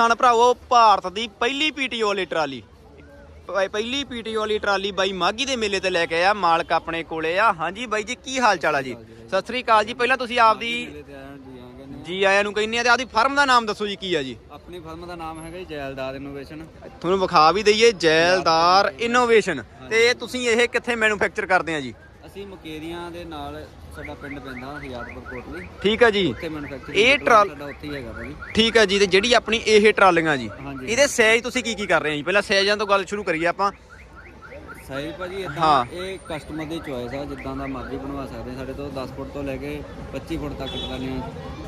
ਕਿਸਾਨ ਭਰਾਵੋ ਭਾਰਤ ਦੀ ਪਹਿਲੀ ਪੀਟੀਓ ਵਾਲੀ ਟਰਾਲੀ। ਪਹਿਲੀ ਪੀਟੀਓ ਵਾਲੀ ਟਰਾਲੀ ਬਾਈ ਮਾਗੀ ਦੇ ਮੇਲੇ ਤੇ ਲੈ ਕੇ ਆਇਆ ਮਾਲਕ ਆਪਣੇ ਕੋਲੇ ਆ। ਹਾਂਜੀ ਬਾਈ ਜੀ ਕੀ ਹਾਲ ਚਾਲ ਆ ਜੀ? ਸਤਿ ਸ੍ਰੀ ਅਕਾਲ ਜੀ ਪਹਿਲਾਂ ਤੁਸੀਂ ਆਪਦੀ ਜੀ ਆਇਆਂ ਨੂੰ ਕਹਿੰਦੇ ਆ ਤੇ ਆਪਦੀ ਫਰਮ ਦਾ ਨਾਮ ਦੱਸੋ ਜੀ ਕੀ ਆ ਜੀ? ਆਪਣੀ ਫਰਮ ਦਾ ਨਾਮ ਹੈਗਾ ਜੀ ਜੈਲਦਾਰ ਇਨੋਵੇਸ਼ਨ। ਤੁਹਾਨੂੰ ਵਿਖਾ ਵੀ ਦਈਏ ਜੈਲਦਾਰ ਇਨੋਵੇਸ਼ਨ। ਤੇ ਤੁਸੀਂ ਇਹ ਕਿੱਥੇ ਮੈਨੂਫੈਕਚਰ ਕਰਦੇ ਆ ਜੀ? ਅਸੀਂ ਮੁਕੇਰੀਆਂ ਦੇ ਨਾਲ ਸਾਡਾ ਪਿੰਡ ਪੈਂਦਾ ਹਜ਼ਾਰਪੁਰ ਕੋਟਲੀ ਠੀਕ ਆ ਜੀ। ਉੱਥੇ ਮੈਨੂਫੈਕਚਰ ਇਹ ਟਰਾਲ- ਸਾਡਾ ਉੱਥੇ ਹੀ ਹੈਗਾ ਭਾਜੀ। ਠੀਕ ਆ ਜੀ ਤੇ ਜਿਹੜੀ ਆਪਣੀ ਇਹ ਟਰਾਲੀਆਂ ਜੀ ਹਾਂਜੀ। ਇਹਦੇ ਸਾਈਜ਼ ਤੁਸੀਂ ਕੀ ਕੀ ਕਰ ਰਹੇ ਆ ਜੀ? ਪਹਿਲਾਂ ਸਾਈਜ਼ਾਂ ਤੋਂ ਗੱਲ ਸ਼ੁਰੂ ਕਰੀਏ ਆਪਾਂ। ਸਹੀ ਭਾਜੀ ਹਾਂ। ਇਦਾਂ ਇਹ ਕਸਟਮਰ ਦੀ ਚੋਇਸ ਆ ਜਿੱਦਾਂ ਦਾ ਮਰਜ਼ੀ ਬਣਵਾ ਸਕਦੇ ਆ। ਸਾਡੇ ਤੋਂ 10 ਫੁੱਟ ਤੋਂ ਲੈ ਕੇ 25 ਫੁੱਟ ਤੱਕ ਟਰਾਲੀਆਂ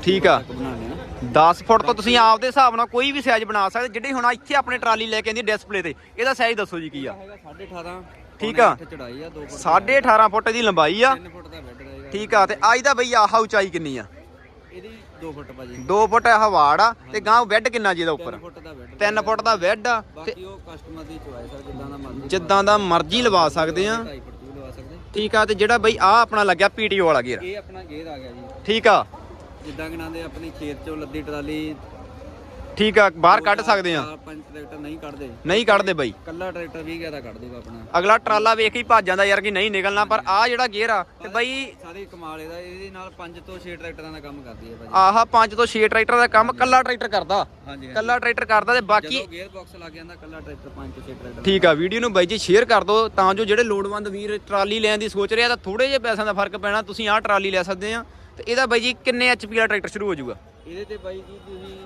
ਠੀਕ ਆ। ਤੱਕ ਬਣਾਉਂਦੇ ਆ। 10 ਫੁੱਟ ਤੋਂ ਤੁਸੀਂ ਆਪਦੇ ਹਿਸਾਬ ਨਾਲ ਕੋਈ ਵੀ ਸਾਈਜ਼ ਬਣਾ ਸਕਦੇ। ਜਿਹੜੇ ਹੁਣ ਇੱਥੇ ਆਪਣੇ ਟਰਾਲੀ ਲੈ ਕੇ ਆਂਦੀ ਡਿਸਪਲੇ ਤੇ ਇਹਦਾ ਸਾਈਜ਼ ਦੱਸੋ ਜੀ ਕੀ ਆ। ਹੈਗਾ 18.5 ਠੀਕ ਆ। ਚੜਾਈ ਆ 2 ਫੁੱਟ 18.5 ਫੁੱਟ ਦੀ ਲੰਬਾਈ ਆ। 3 ਫੁੱਟ ਦਾ ਬੈੱਡ ਰਹੇਗਾ ਠੀਕ ਆ ਤੇ ਅੱਜ ਦਾ ਬਈ ਆਹ ਉਚਾਈ ਕਿੰਨੀ ਆ? ਇਹਦੀ 2 ਫੁੱਟ ਭਾਜੀ। 2 ਫੁੱਟ ਇਹ ਵਾੜ ਆ ਤੇ ਗਾਂ ਬੈੱਡ ਕਿੰਨਾ ਜੀ ਇਹਦਾ 3 ਉੱਪਰ? ਫੁੱਟ ਦਾ ਬੈੱਡ 3 ਫੁੱਟ ਦਾ ਬੈੱਡ ਆ ਤੇ ਬਾਕੀ ਉਹ ਕਸਟਮਰ ਦੀ ਚੋਇਸ ਆ ਜਿੱਦਾਂ ਦਾ ਮਰਜ਼ੀ ਜਿੱਦਾਂ ਦਾ ਮਰਜ਼ੀ ਲਵਾ ਸਕਦੇ ਆ। 2.5 ਫੁੱਟ ਵੀ ਲਵਾ ਸਕਦੇ ਠੀਕ ਆ ਤੇ ਜਿਹੜਾ ਬਈ ਆ ਆਪਣਾ ਲੱਗਿਆ ਪੀਟੀਓ ਵਾਲਾ ਗੇਅਰ ਇਹ ਆਪਣਾ ਗੇਅਰ ਆ ਗਿਆ ਜੀ। ਠੀਕ ਆ। ਜਿੱਦਾਂ ਕਿ ਨਾਂਦੇ ਆਪਣੀ ਖੇਤ ਚੋਂ ਲੱਦੀ ਟਰਾਲੀ ਠੀਕ ਆ ਬਾਹਰ ਕੱਢ ਸਕਦੇ ਆ। ਪੰਜ ਟਰੈਕਟਰ ਨਹੀਂ ਕੱਢਦੇ। ਨਹੀਂ ਕੱਢਦੇ ਬਈ। ਕੱਲਾ ਟਰੈਕਟਰ 20 ਦਾ ਕੱਢ ਦੂਗਾ ਆਪਣਾ। ਅਗਲਾ ਟਰਾਲਾ ਵੇਖ ਹੀ ਭੱਜ ਜਾਂਦਾ ਯਾਰ ਕਿ ਨਹੀਂ ਨਿਕਲਣਾ ਪਰ ਆ ਜਿਹੜਾ ਗੇਅਰ ਆ ਤੇ ਬਈ ਸਾਰੇ ਕਮਾਲ ਇਹਦਾ ਇਹਦੇ ਨਾਲ 5 ਤੋਂ 6 ਟਰੈਕਟਰਾਂ ਦਾ ਕੰਮ ਕਰਦੀ ਹੈ ਭਾਜੀ। ਆਹ 5 ਤੋਂ 6 ਟਰੈਕਟਰ ਦਾ ਕੰਮ ਕੱਲਾ ਟਰੈਕਟਰ ਕਰਦਾ। ਹਾਂਜੀ ਕੱਲਾ ਟਰੈਕਟਰ ਕਰਦਾ ਤੇ ਬਾਕੀ ਜਦੋਂ ਗੇਅਰ ਬਾਕਸ ਲੱਗ ਜਾਂਦਾ ਕੱਲਾ ਟਰੈਕਟਰ 5 ਤੋਂ 6 ਟਰੈਕਟਰ ਠੀਕ ਆ ਵੀਡੀਓ ਨੂੰ ਬਾਈ ਜੀ ਸ਼ੇਅਰ ਕਰ ਦਿਓ ਤਾਂ ਜੋ ਜਿਹੜੇ ਲੋੜਵੰਦ ਵੀਰ ਟਰਾਲੀ ਲੈਣ ਦੀ ਸੋਚ ਰਿਹਾ ਤਾਂ ਥੋੜੇ ਜਿਹੇ ਪੈਸਿਆਂ ਦਾ ਫ਼ਰਕ ਪੈਣਾ ਤੁਸੀਂ ਆਹ ਟਰਾਲੀ ਲੈ ਸਕਦੇ ਆ ਤੇ ਇਹਦਾ ਬਾਈ ਜੀ ਕਿੰਨੇ ਐਚਪੀ ਵਾਲਾ ਟਰੈਕਟਰ ਸ਼ੁਰੂ ਹੋ ਜਾਊਗਾ? ਇਹਦੇ ਤੇ ਬਾਈ ਜੀ ਤੁਸੀਂ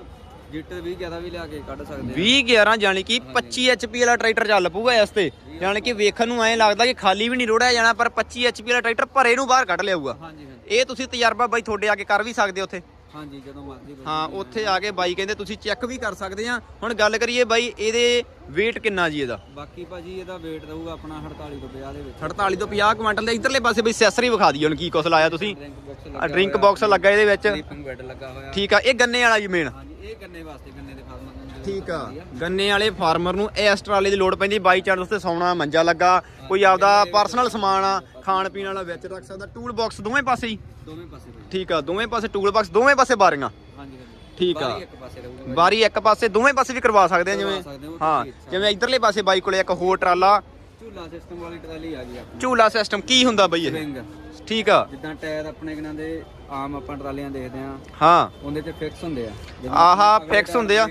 ਜਿੱਟਰ 20 ਜ਼ਿਆਦਾ ਵੀ ਲਿਆ ਕੇ ਕੱਢ ਸਕਦੇ 20 11 ਜਾਣੀ ਕਿ 25 ਐਚਪੀ ਵਾਲਾ ਟਰੈਕਟਰ ਚੱਲ ਪਊਗਾ ਇਸ ਤੇ। ਜਾਣੀ ਕਿ ਵੇਖਣ ਨੂੰ ਐਂ ਲੱਗਦਾ ਕਿ ਖਾਲੀ ਵੀ ਨਹੀਂ ਰੋੜਿਆ ਜਾਣਾ ਪਰ 25 ਐਚਪੀ ਵਾਲਾ ਟਰੈਕਟਰ ਭਰੇ ਨੂੰ ਬਾਹਰ ਕੱਢ ਲਿਆਊਗਾ। ਹਾਂਜੀ ਹਾਂਜੀ। ਇਹ ਤੁਸੀਂ ਤਜਰਬਾ ਬਾਈ ਤੁਹਾਡੇ ਆ ਕੇ ਕਰ ਵੀ ਸਕਦੇ ਹੋ ਉੱਥੇ। ਹਾਂਜੀ ਜਦੋਂ ਮਰਜ਼ੀ। ਹਾਂ ਉੱਥੇ ਆ ਕੇ ਬਾਈ ਕਹਿੰਦੇ ਤੁਸੀਂ ਚੈੱਕ ਵੀ ਕਰ ਸਕਦੇ ਆ। ਹੁਣ ਗੱਲ ਕਰੀਏ ਬਾਈ ਇਹਦੇ weight ਕਿੰਨਾ ਜੀ ਇਹਦਾ? ਬਾਕੀ ਭਾਜੀ ਇਹਦਾ weight ਰਹੂਗਾ ਆਪਣਾ 48 ਤੋਂ 50 ਦੇ ਵਿੱਚ। 48 ਤੋਂ 50 ਕੁਇੰਟਲ ਦੇ ਇਧਰਲੇ ਪਾਸੇ ਬਈ ਅਸੈਸਰੀ ਵਿਖਾ ਦਈਏ ਹੁਣ ਕੀ ਕੁਛ ਲਾਇਆ ਤੁਸੀਂ? ਡਰਿੰਕ ਬਾਕਸ ਆ ਡਰਿੰਕ ਬਾਕਸ ਲੱਗਾ ਇਹਦੇ ਵਿੱਚ। ਸਲੀਪਿੰਗ ਬੈੱਡ ਲੱਗਾ ਹੋਇਆ। ਠੀਕ ਆ ਇਹ ਗੰਨੇ ਵਾਲਾ ਜੀ ਮੇਨ ਹਾਂਜੀ ਇਹ ਗੰਨੇ ਵਾਸਤੇ ਗੰਨੇ ਦੇ ਫਾਰਮਰ ਨੂੰ ਠੀਕ ਆ ਗੰਨੇ ਵਾਲੇ ਫਾਰਮਰ ਨੂੰ ਇਸ ਟਰਾਲੇ ਦੀ ਲੋੜ ਪੈਂਦੀ ਬਾਈ ਚਾਂਸ ਉੱਤੇ ਸੌਣਾ ਮੰਜਾ ਲੱਗਾ। ਕੋਈ ਆਪਦਾ ਪਰਸਨਲ ਸਮਾਨ ਆ ਖਾਣ ਪੀਣ ਵਾਲਾ ਵਿੱਚ ਰੱਖ ਸਕਦਾ। ਟੂਲ ਬਾਕਸ ਦੋਵੇਂ ਪਾਸੇ ਹੀ? ਦੋਵੇਂ ਪਾਸੇ ਭਾਜੀ। ਠੀਕ ਆ ਦੋਵੇਂ ਪਾਸੇ ਟੂਲ ਬਾਕਸ ਦੋਵੇਂ ਪਾਸੇ ਬਾਰੀਆਂ? ਹਾਂਜੀ ਠੀਕ ਆ। ਬਾਰੀ ਇੱਕ ਪਾਸੇ ਰਹੂਗਾ ਬਾਰੀ ਇੱਕ ਪਾਸੇ ਦੋਵੇਂ ਪਾਸੇ ਵੀ ਕਰਵਾ ਸਕਦੇ ਆ ਜਿਵੇਂ? ਹੋ। ਜਿਵੇਂ ਇਧਰਲੇ ਪਾਸੇ ਬਾਈ ਕੋਲੇ ਇੱਕ ਹੋਰ ਟਰਾਲਾ। ਝੂਲਾ ਸਿਸਟਮ ਵਾਲੀ ਟਰਾਲੀ ਆ ਗਈ ਆਪਣੀ। ਝੂਲਾ ਸਿਸਟਮ ਕੀ ਹੁੰਦਾ ਬਈ ਇਹ? ਠੀਕ ਆ। ਜਿੱਦਾਂ ਟਾਇਰ ਆਪਣੇ ਕਿਨਾਂ ਦੇ ਆਮ ਆਪਾਂ ਟਰਾਲੀਆਂ ਦੇਖਦੇ ਆ ਹਾਂ। ਉਹਦੇ ਤੇ ਫਿਕਸ ਹੁੰਦੇ ਆ। ਆਹਾ, ਟਾਇਰ ਹੁੰਦੇ ਆ।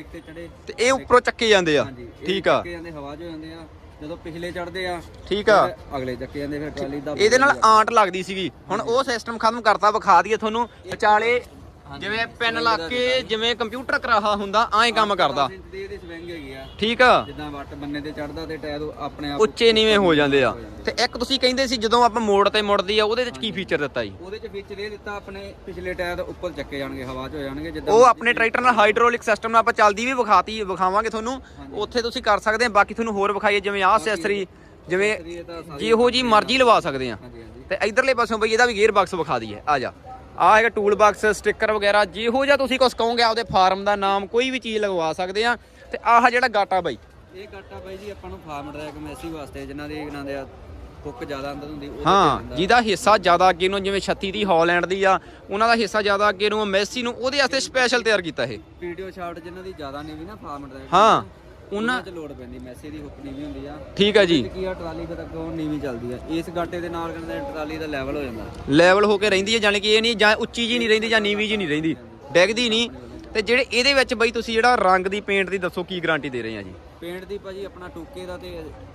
ਤੇ ਇਹ ਉੱਪਰੋਂ ਚੱਕੇ ਜਾਂਦੇ ਆ। ਠੀਕ ਆ। ਚੱਕੇ ਜਾਂਦੇ ਹਵਾ 'ਚ ਹੋ ਜਾਂਦੇ ਆ। ਜਦੋਂ ਪਿਛਲੇ ਚੜਦੇ ਆ ਠੀਕ ਆ। ਫਿਰ ਅਗਲੇ ਚੱਕੇ ਜਾਂਦੇ ਫਿਰ ਟਰਾਲੀ ਦਾ ਇਹਦੇ ਨਾਲ ਆਂਟ ਲੱਗਦੀ ਸੀਗੀ। ਹੁਣ ਉਹ ਸਿਸਟਮ ਖਤਮ ਕਰਤਾ ਵਿਖਾ ਦਈਏ ਤੁਹਾਨੂੰ। ਵਿਚਾਲੇ ਜਿਵੇਂ ਪੈਨ ਲਾ ਕੇ ਜਿਵੇਂ ਕੰਪਿਊਟਰ ਕਰਾਹਾ ਹੁੰਦਾ ਐਂ ਕੰਮ ਕਰਦਾ। ਦੇ ਇਹਦੇ ਸਵਿੰਗ ਹੈਗੀ ਆ। ਠੀਕ ਆ। ਜਿੱਦਾਂ ਵੱਟ ਬੰਨੇ ਤੇ ਚੜਦਾ ਤੇ ਟਾਇਰ ਆਪਣੇ ਆਪ ਉੱਚੇ ਨੀਵੇਂ ਹੋ ਜਾਂਦੇ ਆ। ਤੇ ਇੱਕ ਤੁਸੀਂ ਕਹਿੰਦੇ ਸੀ ਜਦੋਂ ਆਪਾਂ ਮੋੜ ਤੇ ਮੁੜਦੀ ਆ ਉਹਦੇ ਵਿੱਚ ਕੀ ਫੀਚਰ ਦਿੱਤਾ ਜੀ? ਉਹਦੇ ਚ ਫੀਚਰ ਇਹ ਦਿੱਤਾ ਆਪਣੇ ਪਿਛਲੇ ਟਾਇਰ ਉੱਪਰ ਚੱਕੇ ਜਾਣਗੇ ਹਵਾ 'ਚ ਹੋ ਜਾਣਗੇ ਜਿੱਦਾਂ ਉਹ ਆਪਣੇ ਟਰੈਕਟਰ ਨਾਲ ਹਾਈਡ੍ਰੋਲਿਕ ਸਿਸਟਮ ਨਾਲ ਆਪਾਂ ਚੱਲਦੀ ਵੀ ਵਿਖਾਤੀ ਵਿਖਾਵਾਂਗੇ ਤੁਹਾਨੂੰ। ਉੱਥੇ ਤੁਸੀਂ ਕਰ ਸਕਦੇ ਆ ਬਾਕੀ ਤੁਹਾਨੂੰ ਹੋਰ ਵਿਖਾਈਏ ਜਿਵੇਂ ਆਹ ਅਸੈਸਰੀ ਜਿਵੇਂ ਜਿਹੋ ਜੀ ਮਰਜ਼ੀ ਲਵਾ ਸਕਦੇ ਆ। ਤੇ ਇਧਰਲੇ ਪਾਸੋਂ ਬਈ ਇਹਦਾ ਵੀ ਗੇਅਰ ਬਾਕਸ ਵਿਖਾ ਦਈਏ। ਆ ਜਾ। ਆ ਹੈਗਾ ਟੂਲ ਬਾਕਸ ਸਟicker ਵਗੈਰਾ ਜਿਹੋ ਜਿਹਾ ਤੁਸੀਂ ਕੁਝ ਕਹੋਗੇ ਆਪਦੇ ਫਾਰਮ ਦਾ ਨਾਮ ਕੋਈ ਵੀ ਚੀਜ਼ ਲਗਵਾ ਸਕਦੇ ਆ। ਤੇ ਆਹ ਜਿਹੜਾ ਗਾਟਾ ਬਾਈ। ਇਹ ਕਾਟਾ ਬਾਈ ਜੀ ਆਪਾਂ ਨੂੰ ਫਾਰਮ ਟਰੈਕ ਮੈਸੀ ਵਾਸਤੇ ਜਿਨ੍ਹਾਂ ਦੀ ਇਹਨਾਂ ਦੇ ਕੁੱਕ ਜ਼ਿਆਦਾ ਅੰਦਰ ਹੁੰਦੀ ਹਾਂ ਹੁੰਦਾ। ਜਿਹਦਾ ਹਿੱਸਾ ਜ਼ਿਆਦਾ ਅੱਗੇ ਨੂੰ ਜਿਵੇਂ 36 ਦੀ ਹਾਲੈਂਡ ਦੀ ਆ ਉਹਨਾਂ ਦਾ ਹਿੱਸਾ ਜ਼ਿਆਦਾ ਅੱਗੇ ਨੂੰ ਮੈਸੀ ਨੂੰ ਉਹਦੇ ਵਾਸਤੇ ਸਪੈਸ਼ਲ ਤਿਆਰ ਕੀਤਾ ਇਹ। ਵੀਡੀਓ ਸ਼ਾਟ ਜਿਨ੍ਹਾਂ ਦੀ ਜ਼ਿਆਦਾ ਨਹੀਂ ਵੀ ਨਾ ਫਾਰਮ ਟਰੈਕ ਹਾਂ। ਉਹਨਾਂ 'ਚ ਲੋਡ ਪੈਂਦੀ ਮੈਸੀ ਦੀ ਹੁੱਕ ਨੀਵੀਂ ਹੁੰਦੀ ਆ। ਠੀਕ ਆ ਜੀ। ਤੇ ਕੀ ਆ ਟਰਾਲੀ ਫਿਰ ਅੱਗੋਂ ਨੀਵੀਂ ਚੱਲਦੀ ਆ। ਇਸ ਗਾਟੇ ਦੇ ਨਾਲ ਕਹਿੰਦੇ ਟਰਾਲੀ ਦਾ ਲੈਵਲ ਹੋ ਜਾਂਦਾ। ਲੈਵਲ ਹੋ ਕੇ ਰਹਿੰਦੀ ਹੈ ਜਾਣੀ ਕਿ ਇਹ ਨਹੀਂ ਜਾਂ ਉੱਚੀ ਜੀ ਨਹੀਂ ਰਹਿੰਦੀ ਜਾਂ ਨੀਵੀਂ ਜੀ ਨਹੀਂ ਰਹਿੰਦੀ। ਡੈਗਦੀ ਨਹੀਂ। ਤੇ ਜਿਹੜੇ ਇਹਦੇ ਵਿੱਚ ਬਈ ਤੁਸੀਂ ਜਿਹੜਾ ਰੰਗ ਦੀ ਪੇਂਟ ਦੀ ਦੱਸੋ ਕੀ ਗਾਰੰਟੀ ਦੇ ਰਹੇ ਆ ਜੀ? ਪੇਂਟ ਦੀ ਭਾਜੀ ਆਪਣਾ ਟੂਕੇ ਦਾ ਤੇ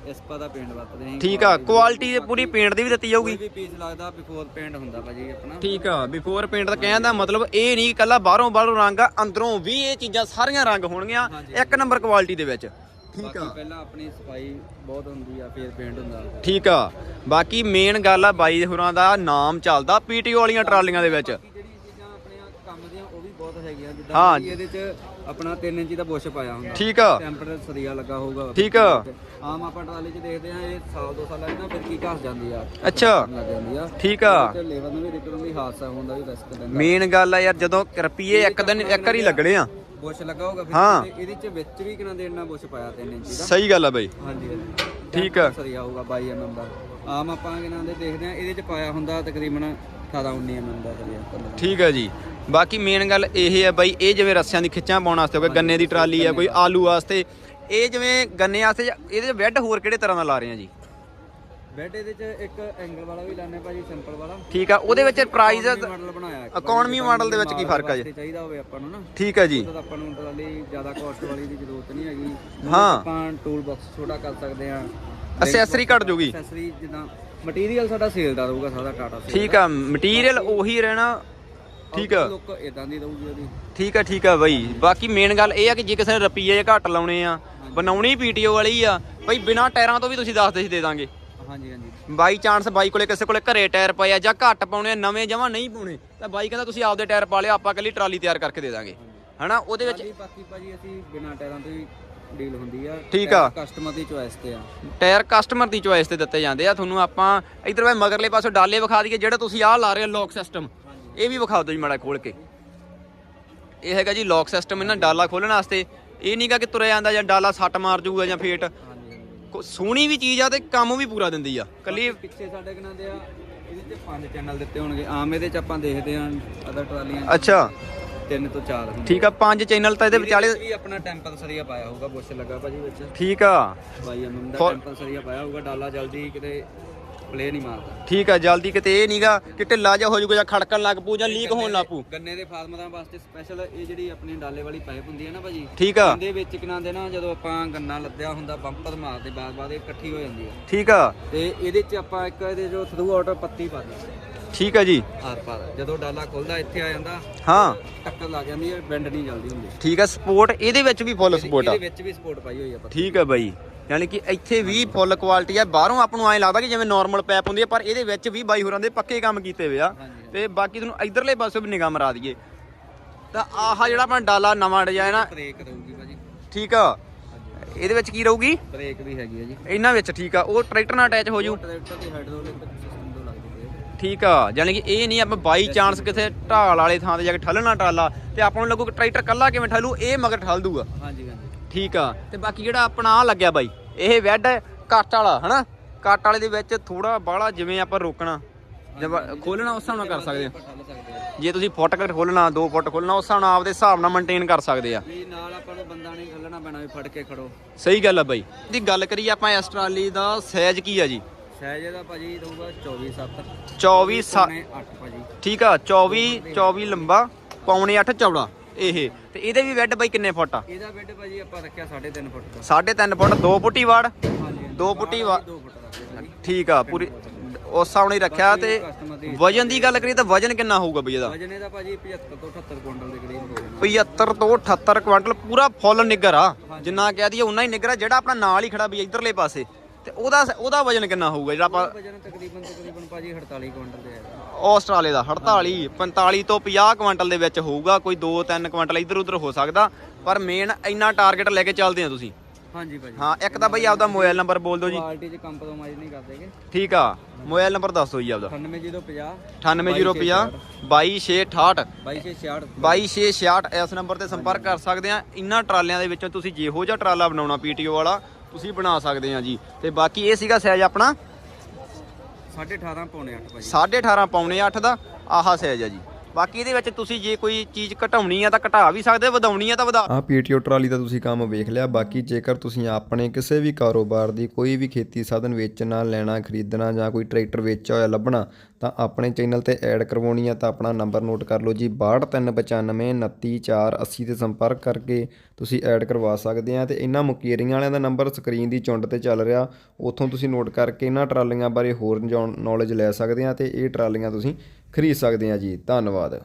ਇਸਪਾ ਦਾ ਪੇਂਟ ਵਰਤਦੇ ਹਾਂ ਠੀਕ ਆ ਕੁਆਲਿਟੀ ਪੂਰੀ ਪੇਂਟ ਦੀ ਵੀ ਦਿੱਤੀ ਜਾਊਗੀ। ਵੀ ਪੀਸ ਲੱਗਦਾ ਬਿਫੋਰ ਪੇਂਟ ਹੁੰਦਾ ਭਾਜੀ ਆਪਣਾ। ਠੀਕ ਆ ਬਿਫੋਰ ਪੇਂਟ ਦਾ ਕਹਿਣ ਦਾ ਮਤਲਬ ਇਹ ਨਹੀਂ ਕੱਲਾ ਬਾਹਰੋਂ ਬਾਹਰੋਂ ਰੰਗ ਆ ਅੰਦਰੋਂ ਵੀ ਇਹ ਚੀਜ਼ਾਂ ਸਾਰੀਆਂ ਰੰਗ ਹੋਣਗੀਆਂ ਇੱਕ ਨੰਬਰ ਕੁਆਲਿਟੀ ਦੇ ਵਿੱਚ। ਠੀਕ ਆ। ਪਹਿਲਾਂ ਆਪਣੀ ਸਫ਼ਾਈ ਬਹੁਤ ਹੁੰਦੀ ਆ ਫਿਰ ਪੇਂਟ ਹੁੰਦਾ। ਠੀਕ ਆ। ਬਾਕੀ ਮੇਨ ਗੱਲ ਆ ਬਾਈ ਹੋਰਾਂ ਦਾ ਨਾਮ ਚੱਲਦਾ ਪੀਟੀਓ ਵਾਲੀਆਂ ਟਰਾਲੀਆਂ ਦੇ ਵਿੱਚ। ਜਿਹੜੀ ਚੀਜ਼ਾਂ ਕੰਮ ਦੀਆਂ ਉਹ ਵੀ ਬਹੁਤ ਹੈਗੀਆਂ ਜਿੱਦਾਂ ਹਾਂ। ਕਿ ਇਹਦੇ 'ਚ ਆਪਣਾ 3 ਇੰਚੀ ਦਾ ਬੁਸ਼ ਪਾਇਆ ਹੁੰਦਾ। ਠੀਕ ਆ। ਟੈਂਪਰੇਚਰ ਸਰੀਆ ਲੱਗਾ ਹੋਊਗਾ। ਠੀਕ ਆ। ਆਮ ਆਪਾਂ ਟਰਾਲੀ 'ਚ ਦੇਖਦੇ ਆ ਇਹ ਸਾਲ ਦੋ ਸਾਲਾਂ 'ਚ ਨਾ ਫਿਰ ਕੀ ਘਸ ਜਾਂਦੀ ਆ। ਅੱਛਾ। ਲੱਗ ਜਾਂਦੀ ਆ। ਠੀਕ ਆ। ਤੇ ਲੇਬਰ ਨੂੰ ਵੀ ਰਿਟਰਨ ਦੀ ਹਾਦਸਾ ਹੁੰਦਾ ਵੀ ਰਿਸਕ ਪੈਂਦਾ ਮੇਨ ਗੱਲ ਆ ਯਾਰ ਜਦੋਂ ਰੁਪਈਏ ਇੱਕ ਦਿਨ ਇੱਕ ਵਾਰੀ ਲੱਗਣੇ ਆ। ਬੁਸ਼ ਲੱਗਾ ਹੋਊਗਾ ਫਿਰ। ਇਹਦੇ- 'ਚ ਵਿੱਚ ਵੀ ਕਿਨਾਂ ਦੇਣਾ ਬੁਸ਼ ਪਾਇਆ 3 ਇੰਚੀ ਦਾ? ਸਹੀ ਗੱਲ ਆ ਬਾਈ। ਹਾਂਜੀ ਠੀਕ ਆ। ਸਰੀਆ ਹੋਊਗਾ 22 ਐਮਐਮ ਦਾ। ਆਮ ਆਪਾਂ ਕਿਨਾਂ ਦੇ ਦੇਖਦੇ ਆ ਇਹਦੇ 'ਚ ਪਾਇਆ ਹੁੰਦਾ ਤਕਰੀਬਨ 18 19 mm ਦਾ ਪੰਦਰਾਂ। ਠੀਕ ਹੈ ਜੀ। ਬਾਕੀ ਮੇਨ ਗੱਲ ਇਹ ਹੈ ਬਾਈ ਇਹ ਜਿਵੇਂ ਰੱਸਿਆਂ ਦੀ ਖਿੱਚਾਂ ਪਾਉਣ ਵਾਸਤੇ ਕੋਈ ਗੰਨੇ ਦੀ ਟਰਾਲੀ ਆ ਕੋਈ ਆਲੂ ਵਾਸਤੇ ਇਹ ਜਿਵੇਂ ਗੰਨੇ ਵਾਸਤੇ ਇਹਦੇ ਬੈੱਡ ਹੋਰ ਕਿਹੜੇ ਤਰ੍ਹਾਂ ਦਾ ਲਾ ਰਹੇ ਆ ਜੀ? ਬੈੱਡ ਇਹਦੇ ਚ ਇੱਕ ਐਂਗਲ ਵਾਲਾ ਵੀ ਲਾਣੇ ਭਾਜੀ ਸਿੰਪਲ ਵਾਲਾ। ਠੀਕ ਆ ਉਹਦੇ ਵਿੱਚ ਪ੍ਰਾਈਸ ਮਾਡਲ ਬਣਾਇਆ ਇੱਕ। Economy model ਦੇ ਵਿੱਚ ਕੀ ਫ਼ਰਕ ਆ ਜੀ? ਚਾਹੀਦਾ ਹੋਵੇ ਆਪਾਂ ਨੂੰ ਨਾ। ਠੀਕ ਹੈ ਜੀ। ਆਪਾਂ ਨੂੰ ਟਰਾਲੀ ਜ਼ਿਆਦਾ ਕਾਸਟ ਵਾਲੀ ਦੀ ਜ਼ਰੂਰਤ ਨਹੀਂ ਹੈਗੀ। ਹਾਂ। ਆਪਾਂ ਟੂਲ ਬਾਕਸ ਛੋਟਾ ਕਰ ਸਕਦੇ ਆ ਅਸੈਸਰੀ ਘਟ ਜੂਗੀ। ਐਕਸੈਸਰੀ ਜਿੱਦਾਂ ਮਟੀਰੀਅਲ ਸਾਡਾ ਸੇਲ ਦਾ ਰਹੂਗਾ ਸਾਡਾ ਟਾਟਾ ਸੇਲ ਠੀਕ ਆ ਮਟੀਰੀਅਲ ਉਹੀ ਰਹਿਣਾ ਠੀਕ ਆ। ਲੁੱਕ ਇਦਾਂ ਦੀ ਰਹੂਗੀ ਉਹਦੀ। ਠੀਕ ਆ ਠੀਕ ਆ ਬਾਈ। ਬਾਕੀ ਮੇਨ ਗੱਲ ਇਹ ਆ ਕਿ ਜੇ ਕਿਸੇ ਨੇ ਰੁਪਈਏ ਜੇ ਘੱਟ ਲਾਉਣੇ ਆ ਬਣਾਉਣੀ ਪੀਟੀਓ ਵਾਲੀ ਆ ਬਾਈ ਬਿਨਾ ਟਾਇਰਾਂ ਤੋਂ ਵੀ ਤੁਸੀਂ ਦੱਸਦੇ ਸੀ ਦੇ ਦਾਂਗੇ। ਹਾਂਜੀ ਹਾਂਜੀ। ਬਾਈ ਚਾਂਸ ਬਾਈ ਕੋਲੇ ਕਿਸੇ ਕੋਲੇ ਘਰੇ ਟਾਇਰ ਪਏ ਆ ਜਾਂ ਘੱਟ ਪਾਉਣੇ ਆ ਨਵੇਂ ਜਮਾ ਨਹੀਂ ਪਾਉਣੇ ਤਾਂ ਬਾਈ ਕਹਿੰਦਾ ਤੁਸੀਂ ਆਪਦੇ ਟਾਇਰ ਪਾ ਲਿਓ ਆਪਾਂ ਕੱਲੀ ਟਰਾਲੀ ਤਿਆਰ ਕਰਕੇ ਦੇ ਦਾਂਗੇ। ਹਨਾ ਉਹਦੇ ਵਿੱਚ ਬਾਕੀ ਭਾਜੀ ਅਸੀਂ ਬਿਨਾ ਟਾਇਰਾਂ ਤੋਂ ਹੀ ਡੀਲ ਹੁੰਦੀ ਆ। ਠੀਕ ਆ। ਕਸਟਮਰ ਦੀ ਚੁਆਇਸ ਤੇ ਆ। ਟਾਇਰ ਕਸਟਮਰ ਦੀ ਚੋਇਸ ਤੇ ਦਿੱਤੇ ਜਾਂਦੇ ਆ। ਤੁਹਾਨੂੰ ਆਪਾਂ ਇਧਰ ਵੇ ਮਗਰਲੇ ਪਾਸੋਂ ਡਾਲੇ ਵਿਖਾ ਦਈਏ ਜਿਹੜਾ ਤੁਸੀਂ ਆਹ ਲਾ ਰਹੇ ਹੋ ਲੌਕ ਸਿਸਟਮ ਇਹ ਵੀ ਵਿਖਾ ਦਿਓ ਜੀ ਮਾੜਾ ਖੋਲ ਕੇ। ਇਹ ਹੈਗਾ ਜੀ ਲੌਕ ਸਿਸਟਮ ਇਹਨਾਂ ਡਾਲਾ ਖੋਲਣ ਵਾਸਤੇ। ਇਹ ਨਹੀਂਗਾ ਕਿ ਤੁਰਿਆ ਜਾਂਦਾ ਜਾਂ ਡਾਲਾ ਸੱਟ ਮਾਰ ਜਾਊਗਾ ਜਾਂ ਫੇਟ। ਹਾਂਜੀ ਹਾਂਜੀ। ਕੋ- ਸੋਹਣੀ ਵੀ ਚੀਜ਼ ਆ ਤੇ ਕੰਮ ਵੀ ਪੂਰਾ ਦਿੰਦੀ ਆ। ਕੱਲੀ ਪਿੱਛੇ ਸਾਡੇ ਕਿਨਾਂ ਦੇ ਆ ਇਹਦੇ ਚ ਪੰਜ ਚੈਨਲ ਦਿੱਤੇ ਹੋਣਗੇ। ਆਮ ਇਹਦੇ ਚ ਆਪਾਂ ਦੇਖਦੇ ਆ ਅਦਰ ਟਰਾਲੀਆਂ 'ਚ। ਅੱਛਾ। ਤਿੰਨ ਤੋਂ ਚਾਰ ਹੁੰਦੇ ਠੀਕ ਆ ਪੰਜ ਚੈਨਲ ਤਾਂ ਇਹਦੇ ਵਿਚਾਲੇ ਵੀ ਆਪਣਾ ਟੈਂਪਲ ਸਰੀਆ ਪਾਇਆ ਹੋਊਗਾ ਬੁਸ਼ ਲੱਗਾ ਭਾਜੀ ਵਿੱਚ। ਠੀਕ ਆ। ਬਾਈ ਐਮਐਮ ਦਾ ਟੈਂਪਲ ਸਰੀਆ ਪਾਇਆ ਹੋਊਗਾ ਡਾਲਾ ਜਲਦੀ ਕਿਤੇ ਪਲੇ ਨਹੀਂ ਮਾਰਦਾ। ਠੀਕ ਆ ਜਲਦੀ ਕਿਤੇ ਇਹ ਨਹੀਂਗਾ ਕਿ ਢਿੱਲਾ ਜਿਹਾ ਹੋ ਜਾਊਗਾ ਜਾਂ ਖੜਕਣ ਲੱਗ ਪੂ ਜਾਂ ਲੀਕ ਹੋਣ ਲੱਗ ਪੂ ਗੰਨੇ ਦੇ ਫਾਰਮਰਾਂ ਵਾਸਤੇ ਸਪੈਸ਼ਲ ਇਹ ਜਿਹੜੀ ਆਪਣੀ ਡਾਲੇ ਵਾਲੀ ਪਾਈਪ ਹੁੰਦੀ ਹੈ ਨਾ ਭਾਜੀ ਠੀਕ ਆ। ਇਹਦੇ ਵਿੱਚ ਕਿਨਾਂ ਦੇ ਨਾ ਜਦੋਂ ਆਪਾਂ ਗੰਨਾ ਲੱਦਿਆ ਹੁੰਦਾ ਬੰਪਰ ਮਾਰਦੇ ਬਾਅਦ ਬਾਅਦ ਇਹ ਇਕੱਠੀ ਹੋ ਜਾਂਦੀ ਹੈ। ਠੀਕ ਆ। ਤੇ ਇਹਦੇ ਚ ਆਪਾਂ ਇੱਕ ਇਹਦੇ ਜੋ ਥਰੂ ਆਊਟ ਪੱਤੀ ਪਾ ਦਿੰਦੇ ਠੀਕ ਆ ਜੀ। ਆਰ ਪਾਰ ਜਦੋਂ ਡਾਲਾ ਖੁੱਲਦਾ ਇੱਥੇ ਆ ਜਾਂਦਾ। ਹਾਂ। ਟੱਕਰ ਲੱਗ ਜਾਂਦੀ ਹੈ ਬੈਂਡ ਨਹੀਂ ਜਲਦੀ ਹੁੰਦੀ। ਠੀਕ ਆ ਸਪੋਰਟ ਇਹਦੇ ਵਿੱਚ ਵੀ ਫੁੱਲ ਸਪੋਰਟ ਆ। ਇਹਦੇ ਵਿੱਚ ਵੀ ਸਪੋਰਟ ਪਾਈ ਹੋਈ ਆ ਠੀਕ ਹੈ ਬਾਈ। ਯਾਨੀ ਕਿ ਇੱਥੇ ਵੀ ਫੁੱਲ ਕੁਆਲਿਟੀ ਆ। ਬਾਹਰੋਂ ਆਪ ਨੂੰ ਐਂ ਲੱਗਦਾ ਕਿ ਜਿਵੇਂ ਨਾਰਮਲ ਪੈਪ ਹੁੰਦੀ ਹੈ ਪਰ ਇਹਦੇ ਵਿੱਚ ਵੀ ਬਾਈ ਹੋਰਾਂ ਦੇ ਪੱਕੇ ਕੰਮ ਕੀਤੇ ਹੋਏ ਆ। ਤੇ ਬਾਕੀ ਤੁਹਾਨੂੰ ਇਧਰਲੇ ਪਾਸੇ ਵੀ ਨਿਗਾਹ ਮਰਾ ਦਈਏ। ਤਾਂ ਆਹ ਜਿਹੜਾ ਆਪਣਾ ਡਾਲਾ ਨਵਾਂ ਡਿਜ਼ਾਈਨ ਆ ਬ੍ਰੇਕ ਰਹੂਗੀ ਭਾਜੀ। ਠੀਕ ਆ। ਇਹਦੇ ਵਿੱਚ ਕੀ ਰਹੂਗੀ? ਬ੍ਰੇਕ ਵੀ ਹੈਗੀ ਆ ਜੀ। ਇਹਨਾਂ ਵਿੱਚ ਠੀਕ ਆ। ਉਹ ਟਰੈਕਟਰ ਨਾਲ ਅਟੈਚ ਹੋ ਜੂ। ਟਰੈਕਟਰ ਦੀ ਹਾਈਡ੍ਰੋਲਿਕ ਠੀਕ ਆ ਯਾਨੀ ਕਿ ਇਹ ਨਹੀਂ ਆਪਾਂ ਬਾਈ ਚਾਂਸ ਕਿਸੇ ਢਾਲ ਵਾਲੇ ਥਾਂ ਤੇ ਜਾ ਕੇ ਠੱਲਣਾ ਟਰਾਲਾ ਤੇ ਆਪਾਂ ਨੂੰ ਲੱਗੂ ਕਿ ਟਰੈਕਟਰ ਕੱਲਾ ਕਿਵੇਂ ਠੱਲੂ ਇਹ ਮਗਰ ਠੱਲ ਦੂਗਾ। ਹਾਂਜੀ ਹਾਂਜੀ। ਠੀਕ ਆ ਤੇ ਬਾਕੀ ਜਿਹੜਾ ਆਪਣਾ ਆ ਲੱਗਿਆ ਬਾਈ ਇਹ ਵੈਡ ਕੱਟ ਵਾਲਾ ਹਨਾ? ਕੱਟ ਵਾਲੇ ਦੇ ਵਿੱਚ ਥੋੜਾ ਬਾਹਲਾ ਜਿਵੇਂ ਆਪਾਂ ਰੋਕਣਾ ਜਬ ਖੋਲਣਾ ਉਸ ਹਿਸਾਬ ਨਾਲ ਕਰ ਸਕਦੇ ਆ। ਜੇ ਤੁਸੀਂ ਫੁੱਟ ਕਰ ਖੋਲਣਾ 2 ਫੁੱਟ ਖੋਲਣਾ ਉਸ ਹਿਸਾਬ ਨਾਲ ਆਪਦੇ ਹਿਸਾਬ ਨਾਲ ਮੇਨਟੇਨ ਕਰ ਸਕਦੇ ਆ। ਵੀ ਨਾਲ ਆਪਾਂ ਨੂੰ ਬੰਦਾ ਨਹੀਂ ਠੱਲਣਾ ਪੈਣਾ ਵੀ ਫੜ ਕੇ ਖੜੋ। ਸਹੀ ਗੱਲ ਆ ਬਾਈ। ਦੀ ਗੱਲ ਕਰੀਏ ਆਪਾਂ ਇਸ ਟਰਾਲੀ ਦਾ ਸਾਈਜ਼ ਕੀ ਆ ਜੀ? ਸਾਈਜ਼ ਇਹਦਾ ਭਾਜੀ ਰਹੂਗਾ 24 7 24 ਸੱਤ- 8 ਭਾਜੀ। ਠੀਕ ਆ 24 24 ਲੰਬਾ ਪੌਣੇ 8 ਚੌੜਾ ਇਹ। ਤੇ ਇਹਦੇ ਵੀ ਵੈਡ ਬਾਈ ਕਿੰਨੇ ਫੁੱਟ ਆ? ਇਹਦਾ ਬੈੱਡ ਭਾਜੀ ਆਪਾਂ ਰੱਖਿਆ 3.5 ਫੁੱਟ ਦਾ। 3.5 ਫੁੱਟ 2 ਫੁੱਟੀ ਵਾੜ? ਹਾਂਜੀ ਦੋ ਫੁੱਟੀ ਵਾ 2 ਫੁੱਟ ਦਾ ਭਾਜੀ। ਠੀਕ ਆ ਪੂਰੀ ਉਸ ਹਿਸਾਬ ਰੱਖਿਆ ਤੇ ਕਸਟਮਰ ਦੀ ਵਜਨ ਦੀ ਗੱਲ ਕਰੀਏ ਤਾਂ ਵਜਨ ਕਿੰਨਾ ਹੋਊਗਾ ਬਈ ਇਹਦਾ? ਵਜਨ ਇਹਦਾ ਭਾਜੀ 75 ਤੋਂ 78 ਕੁਇੰਟਲ ਦੇ ਕਰੀਬ ਹੋ ਜਾਣਾ 75 ਤੋਂ 78 ਕੁਇੰਟਲ ਪੂਰਾ ਫੁੱਲ ਨਿੱਗਰ ਆ। ਜਿੰਨਾ ਕਹਿ ਦਈਏ ਉਨਾ ਹੀ ਨਿੱਗਰ ਆ। ਜਿਹੜਾ ਆਪਣਾ ਨਾਲ ਹੀ ਖੜਾ ਵੀ ਇਧਰਲੇ ਪਾਸੇ। ਤੇ ਉਹਦਾ ਉਹਦਾ ਵਜਨ ਕਿੰਨਾ ਹੋਊਗਾ ਜਿਹੜਾ ਆਪਾਂ ਵਜਨ ਤਕਰੀਬਨ ਤਕਰੀਬਨ ਭਾਜੀ 48 ਕੁਇੰਟਲ ਦੇ ਹੈ ਆਸਟ੍ਰੇਲੀਆ ਦਾ 48 45 ਤੋਂ 50 ਕੁਇੰਟਲ ਦੇ ਵਿੱਚ ਹੋਊਗਾ ਕੋਈ 2-3 ਕੁਇੰਟਲ ਇਧਰ ਉਧਰ ਹੋ ਸਕਦਾ ਪਰ ਮੇਨ ਇੰਨਾ ਟਾਰਗੇਟ ਲੈ ਕੇ ਚੱਲਦੇ ਆ ਤੁਸੀਂ। ਹਾਂਜੀ ਭਾਜੀ। ਹਾਂ ਇੱਕ ਤਾਂ ਬਈ ਆਪਦਾ ਮੋਬਾਈਲ ਨੰਬਰ ਬੋਲ ਦਿਓ ਜੀ। ਕੁਆਲਿਟੀ 'ਚ ਕੰਪਰੋਮਾਈਜ਼ ਨਹੀਂ ਕਰਦੇਗੇ ਠੀਕ ਆ ਮੋਬਾਈਲ ਨੰਬਰ ਦੱਸ ਦਿਓ ਜੀ ਆਪਦਾ। 98050 98050 22668 2266 22666 ਇਸ ਨੰਬਰ ਤੇ ਸੰਪਰਕ ਕਰ ਸਕਦੇ ਆ। ਇਹਨਾਂ ਟਰਾਲਿਆਂ ਦੇ ਵਿੱਚੋਂ ਤੁਸੀਂ ਜਿਹੋ ਜਿਹਾ ਟਰਾਲਾ ਬਣਾਉਣਾ ਪੀਟੀਓ ਵਾਲਾ ਤੁਸੀਂ ਬਣਾ ਸਕਦੇ ਆ ਜੀ। ਤੇ ਬਾਕੀ ਇਹ ਸੀਗਾ ਸਾਈਜ਼ ਆਪਣਾ। 18.5 ਪੌਣੇ 8 ਭਾਜੀ। 18.5 ਪੌਣੇ 8 ਦਾ ਆਹਾ ਸਾਈਜ਼ ਆ ਜੀ। ਬਾਕੀ ਇਹਦੇ ਵਿੱਚ ਤੁਸੀਂ ਜੇ ਕੋਈ ਚੀਜ਼ ਘਟਾਉਣੀ ਆ ਤਾਂ ਘਟਾ ਵੀ ਸਕਦੇ ਵਧਾਉਣੀ ਆ ਤਾਂ ਵਧਾ ਆ ਪੀਟੀਓ ਟਰਾਲੀ ਦਾ ਤੁਸੀਂ ਕੰਮ ਵੇਖ ਲਿਆ। ਬਾਕੀ ਜੇਕਰ ਤੁਸੀਂ ਆਪਣੇ ਕਿਸੇ ਵੀ ਕਾਰੋਬਾਰ ਦੀ ਕੋਈ ਵੀ ਖੇਤੀ ਸਾਧਨ ਵੇਚਣਾ ਲੈਣਾ ਖਰੀਦਣਾ ਜਾਂ ਕੋਈ ਟਰੈਕਟਰ ਵੇਚਿਆ ਹੋਇਆ ਲੱਭਣਾ ਤਾਂ ਆਪਣੇ ਚੈਨਲ ਤੇ ਐਡ ਕਰਵਾਉਣੀ ਆ ਤਾਂ ਆਪਣਾ ਨੰਬਰ ਨੋਟ ਕਰ ਲਓ ਜੀ 6295 29480 ਤੇ ਸੰਪਰਕ ਕਰਕੇ ਤੁਸੀਂ ਐਡ ਕਰਵਾ ਸਕਦੇ ਆ ਤੇ ਇਹਨਾਂ ਮੁਕੇਰੀਆਂ ਵਾਲਿਆਂ ਦਾ ਨੰਬਰ ਸਕਰੀਨ ਦੀ ਚੁੰਡ ਤੇ ਚੱਲ ਰਿਹਾ, ਉੱਥੋਂ ਤੁਸੀਂ ਨੋਟ ਕਰਕੇ ਇਹਨਾਂ ਟਰਾਲੀਆਂ ਬਾਰੇ ਹੋਰ ਨੌਲੇਜ ਲੈ ਸਕਦੇ ਆ ਤੇ ਇਹ ਟਰਾਲੀਆਂ ਤੁਸੀਂ ਖਰੀਦ ਸਕਦੇ ਆ ਜੀ, ਧੰਨਵਾਦ।